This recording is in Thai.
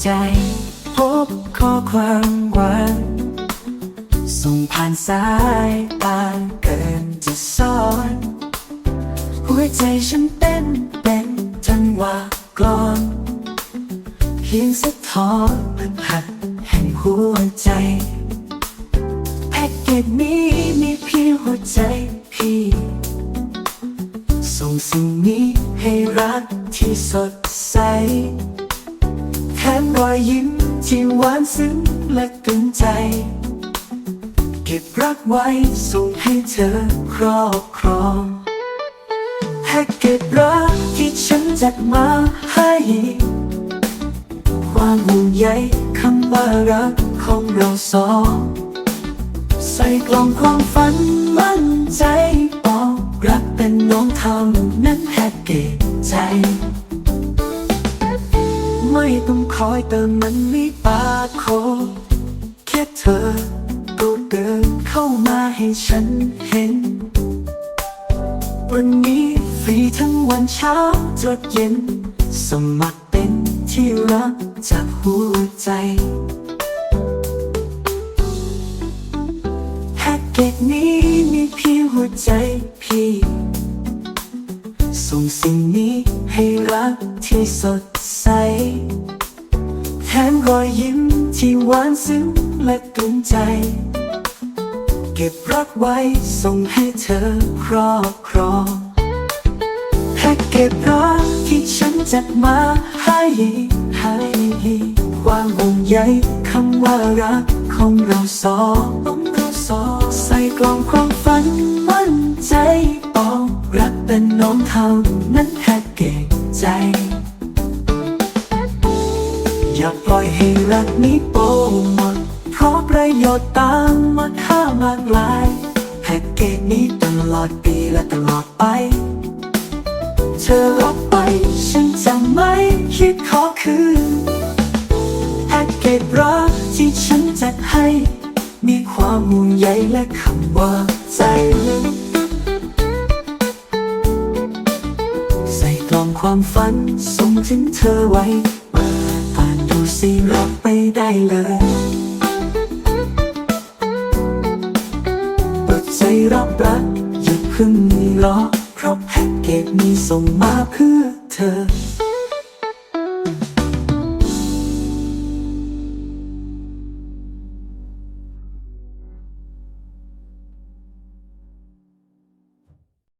ใจ พบข้อความหวานส่งผ่านสายตาเกินจะซ่อน หัวใจฉันเต้นเป็นจังหวะกลอนเพียงสะท้อนหัดแห่งหัวใจ แพ็กเกจนี้มีเพียงหัวใจพี่ส่งสิ่งนี้ให้รักที่สดใส รอยยิ้มที่หวานซึ้งและตึงใจ เก็บรักไว้ส่งให้เธอครอบครองแพ็กเกจรักที่ฉันจัดมาให้ ความห่วงใยคำว่ารักของเราสอง ใส่กล่องความฝันมัน ไม่ต้องคอยเติมมันมีปาโคแค่เธอก็เดินเข้ามาให้ฉันเห็น วันนี้ฟรีทั้งวันเช้าจดเย็น สมัครเป็นที่รักจากหัวใจแพ็กเกจนี้มีเพียงหัวใจพี่ ส่งสิ่งนี้ ให้รักที่สดใส แถมรอยยิ้มที่หวานซึ้งและตึงใจ เก็บรักไว้ส่งให้เธอครอบครองแพ็กเกจรักที่ฉันจัดมาให้ให้ความห่วงใยคำว่ารักของเราสองของเราสองใส่กล่องความฝันมั่นใจบอกรักเป็นน้องเท่านั้น ใจ อย่าปล่อยให้รักนี้โปหมดเพราะประโยชน์ตามมาค่ามากลายแพ็กเกจนี้ตลอดปีและตลอดไป เธอลบไปฉันจะไม่คิดขอคืนแพ็กเกจรักที่ฉันจัดให้ มีความห่วงใยและคำว่าใจลึก ความฝันส่งถึงเธอไว้ มาอ่านดูสิรับไปได้เลยเปิดใจรับรักอย่าเพิ่งมีล้อเพราะแพ็กเกจมีส่งมาเพื่อเธอ